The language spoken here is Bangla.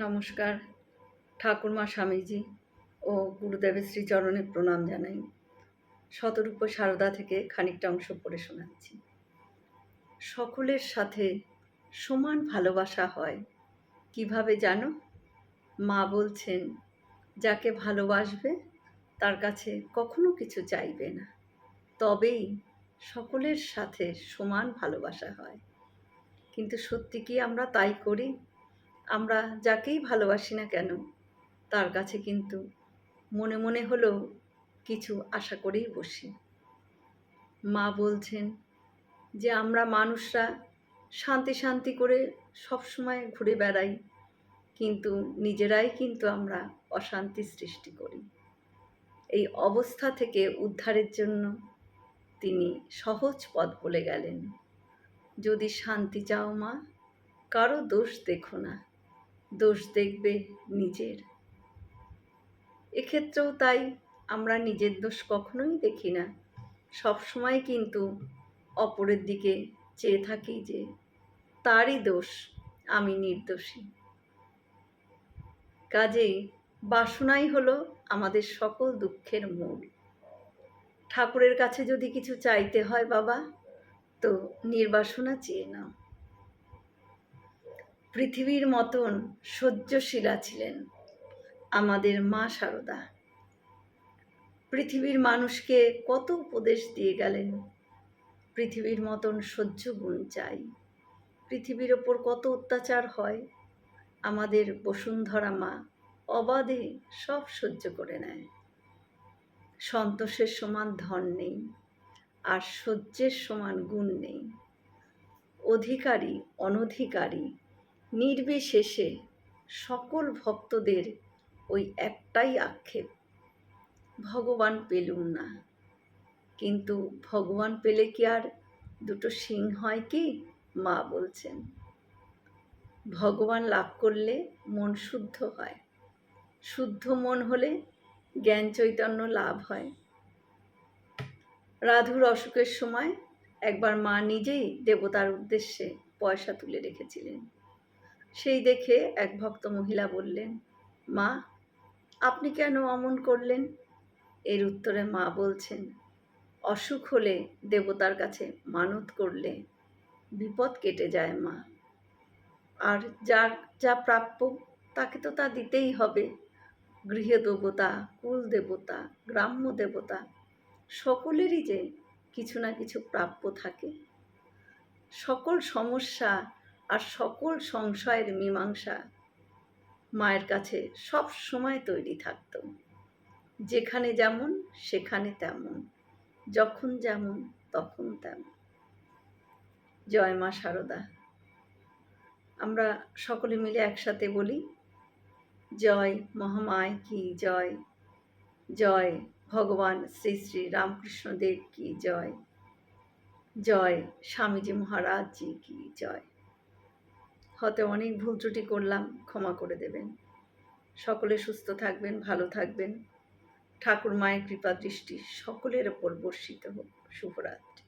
নমস্কার। ঠাকুরমা স্বামীজি ও গুরুদেবের শ্রীচরণে প্রণাম জানাই। শতরূপ সারদা থেকে খানিকটা অংশ পড়ে শোনাচ্ছি। সকলের সাথে সমান ভালোবাসা হয়, কীভাবে জানো? মা বলছেন, যাকে ভালোবাসবে, তার কাছে কখনো কিছু চাইবে না। তবেই সকলের সাথে সমান ভালোবাসা হয়। কিন্তু সত্যি কি আমরা তাই করি? আমরা যাকেই ভালোবাসি না কেন, তার কাছে কিন্তু মনে মনে হলেও কিছু আশা করেই বসি। মা বলছেন যে, আমরা মানুষরা শান্তি শান্তি করে সব সময় ঘুরে বেড়াই, কিন্তু নিজেরাই কিন্তু আমরা অশান্তি সৃষ্টি করি। এই অবস্থা থেকে উদ্ধারের জন্য তিনি সহজ পথ বলে গেলেন। যদি শান্তি চাও মা, কারও দোষ দেখো না। দোষ দেখবে নিজের। এক্ষেত্রেও তাই আমরা নিজের দোষ কখনোই দেখি না। সব সময় কিন্তু অপরের দিকে চেয়ে থাকি যে, তারই দোষ আমি নির্দোষী। কাজেই বাসনাই হলো আমাদের সকল দুঃখের মূল। ঠাকুরের কাছে যদি কিছু চাইতে হয় বাবা, তো নির্বাসনা চেয়ে নাও। পৃথিবীর মতন সহ্যশীলা ছিলেন আমাদের মা সারদা। পৃথিবীর মানুষকে কত উপদেশ দিয়ে গেলেন? পৃথিবীর মতন সহ্য গুণ চাই। পৃথিবীর ওপর কত অত্যাচার হয়? আমাদের বসুন্ধরা মা অবাধে সব সহ্য করে নেয়। সন্তোষের সমান ধন নেই আর সহ্যের সমান গুণ নেই। অধিকারী, অনধিকারী নির্বিশেষে সকল ভক্তদের ওই একটাই আক্ষেপ, ভগবান পেলুম না। কিন্তু ভগবান পেলে কি আর দুটো সিং হয় কি? মা বলছেন। ভগবান লাভ করলে মন শুদ্ধ হয়। শুদ্ধ মন হলে জ্ঞান চৈতন্য লাভ হয়। রাধুর অসুখের সময় একবার মা নিজেই দেবতার উদ্দেশ্যে পয়সা তুলে রেখেছিলেন। সেই দেখে এক ভক্ত মহিলা বললেন, মা, আপনি কেন অমন করলেন? এর উত্তরে মা বলছেন, অসুখ হলে দেবতার কাছে মানত করলে বিপদ কেটে যায় মা। আর যার যা প্রাপ্য তাকে তো তা দিতেই হবে। গৃহ দেবতা, কুল দেবতা, গ্রাম্য দেবতা, সকলেরই যে কিছু না কিছু প্রাপ্য থাকে। সকল সমস্যা আর সকল সংশয়ের মীমাংসা মায়ের কাছে সব সময় তৈরি থাকত। যেখানে যেমন, সেখানে তেমন, যখন যেমন, তখন তেমন। জয় মা সারদা। আমরা সকলে মিলে একসাথে বলি, জয় মহামায় কি জয়? জয় ভগবান শ্রী শ্রী রামকৃষ্ণদেব কি জয়? জয় স্বামীজি মহারাজ জি কি জয়? হতে অনেক ভুল ত্রুটি করলাম, ক্ষমা করে দেবেন। সকলে সুস্থ থাকবেন, ভালো থাকবেন। ঠাকুর মায়ের কৃপা দৃষ্টি সকলের ওপর বর্ষিত হোক। শুভরাত্রি।